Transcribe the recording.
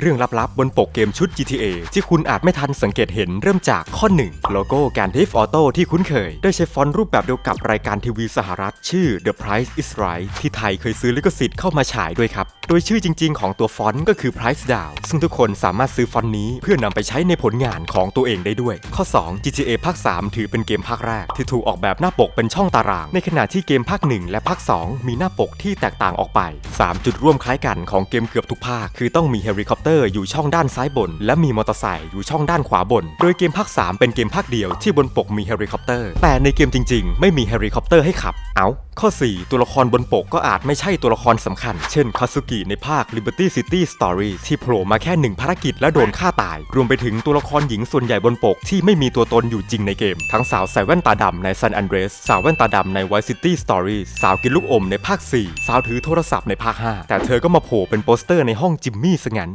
เรื่องลับๆ บนปกเกมชุด GTA ที่คุณอาจไม่ทันสังเกตเห็นเริ่มจากข้อ 1 โลโก้การ d ิฟออโต้ที่คุ้นเคย ได้ใช้ฟอนต์รูปแบบเดียวกับรายการทีวีสหรัฐ ชื่อ The Price is Right ที่ไทยเคยซื้อลิขสิทธิ์เข้ามาฉายด้วยครับ โดยชื่อจริง ๆ ของตัวฟอนต์ก็คือ Price Down ซึ่งทุกคนสามารถซื้อฟอนต์นี้เพื่อนำไปใช้ในผลงานของตัวเองได้ด้วย ข้อ 2 GTA ภาค 3 ถือเป็นเกมภาคแรก ที่ถูกออกแบบหน้าปกเป็นช่องตาราง ในขณะที่เกมภาค 1 และภาค 2 มีหน้าปกที่แตกต่างออกไป 3 จุดร่วมคล้ายกันของเกมเกือบทุกภาคคือต้องมีเฮลิคอปเตอร์อยู่ช่องด้านซ้ายบน และมีมอเตอร์ไซค์อยู่ช่องด้านขวาบน โดยเกมภาค 3 เป็นเกมภาคเดียวที่บนปกมีเฮลิคอปเตอร์ แต่ในเกมจริง ๆ ไม่มีเฮลิคอปเตอร์ให้ขับ เอาข้อ 4 ตัวละครบนปกก็อาจไม่ใช่ตัวละครสำคัญ เช่นคาซุกิในภาค Liberty City Story ที่โผล่มาแค่หนึ่งภารกิจและโดนฆ่าตาย รวมไปถึงตัวละครหญิงส่วนใหญ่บนปกที่ไม่มีตัวตนอยู่จริงในเกม ทั้งสาวใส่แว่นตาดำใน San Andreas สาวแว่นตาดำใน Vice City Story สาวกินลูกอมในภาค 4 สาวถือโทรศัพท์ในภาค 5 แต่เธอก็มาโผล่เป็นโปสเตอร์ในห้องจิมมี่ซะงั้น